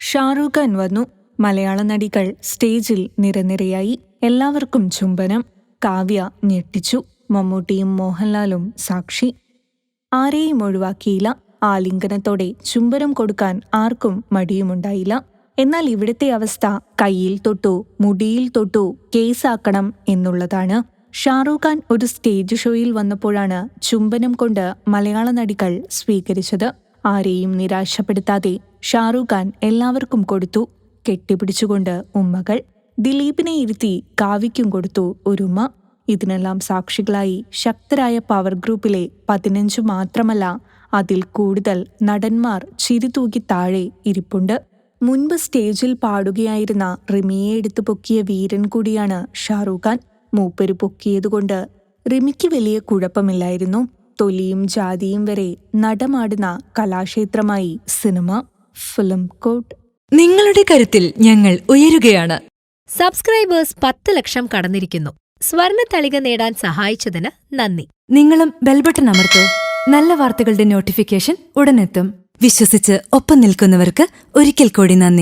ഷാറൂഖ് ഖാൻ വന്നു മലയാള നടികൾ സ്റ്റേജിൽ നിരനിരയായി എല്ലാവർക്കും ചുംബനം കാവ്യ ഞെട്ടിച്ചു മമ്മൂട്ടിയും മോഹൻലാലും സാക്ഷി. ആരെയും ഒഴിവാക്കിയില്ല ആലിംഗനത്തോടെ ചുംബനം കൊടുക്കാൻ ആർക്കും മടിയുമുണ്ടായില്ല. എന്നാൽ ഇവിടുത്തെ അവസ്ഥ കയ്യിൽ തൊട്ടു മുടിയിൽ തൊട്ടു കേസാക്കണം എന്നുള്ളതാണ്. ഷാറൂഖ് ഖാൻ ഒരു സ്റ്റേജ് ഷോയിൽ വന്നപ്പോഴാണ് ചുംബനം കൊണ്ട് മലയാള നടികൾ സ്വീകരിച്ചത്. ആരെയും നിരാശപ്പെടുത്താതെ ഷാറൂഖ് ഖാൻ എല്ലാവർക്കും കൊടുത്തു. കെട്ടിപ്പിടിച്ചുകൊണ്ട് ഉമ്മകൾ ദിലീപിനെ ഇരുത്തി കാവ്യയ്ക്കും കൊടുത്തു ഒരുമ്മ ഇതിനെല്ലാം സാക്ഷികളായി ശക്തരായ പവർ ഗ്രൂപ്പിലെ പതിനഞ്ചു മാത്രമല്ല അതിൽ കൂടുതൽ നടന്മാർ ചിരിതൂക്കി താഴെ ഇരിപ്പുണ്ട്. മുൻപ് സ്റ്റേജിൽ പാടുകയായിരുന്ന റിമിയെ എടുത്തു പൊക്കിയ വീരൻ കൂടിയാണ് ഷാറൂഖ് ഖാൻ. മൂപ്പര് പൊക്കിയതുകൊണ്ട് റിമിക്ക് വലിയ കുഴപ്പമില്ലായിരുന്നു. തൊലിയും ജാതിയും വരെ നടമാടുന്ന കലാക്ഷേത്രമായി സിനിമ ഫിലിം കോട്ട് നിങ്ങളുടെ കരുത്തിൽ ഞങ്ങൾ ഉയരുകയാണ്. സബ്സ്ക്രൈബേഴ്സ് പത്ത് ലക്ഷം കടന്നിരിക്കുന്നു. സ്വർണ തളിക നേടാൻ സഹായിച്ചതിന് നന്ദി. നിങ്ങളും ബെൽബട്ടൺ അമർത്തോ. നല്ല വാർത്തകളുടെ നോട്ടിഫിക്കേഷൻ ഉടനെത്തും. വിശ്വസിച്ച് ഒപ്പം നിൽക്കുന്നവർക്ക് ഒരിക്കൽ കൂടി നന്ദി.